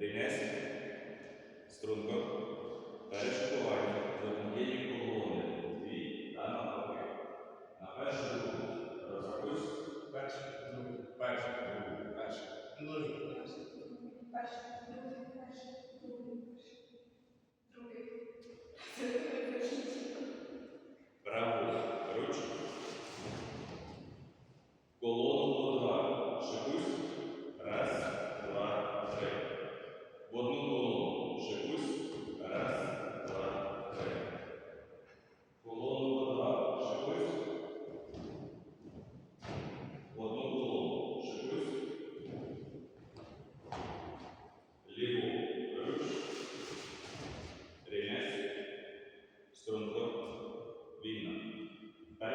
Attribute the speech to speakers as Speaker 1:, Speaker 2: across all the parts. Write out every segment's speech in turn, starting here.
Speaker 1: Рівнясь струнко, перешикування до однієї колони, дві та навпаки. На першу руку розрахуйся.
Speaker 2: Першу, другу,
Speaker 1: першу, другу, першу.
Speaker 2: Другу, першу. Першу.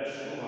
Speaker 2: professional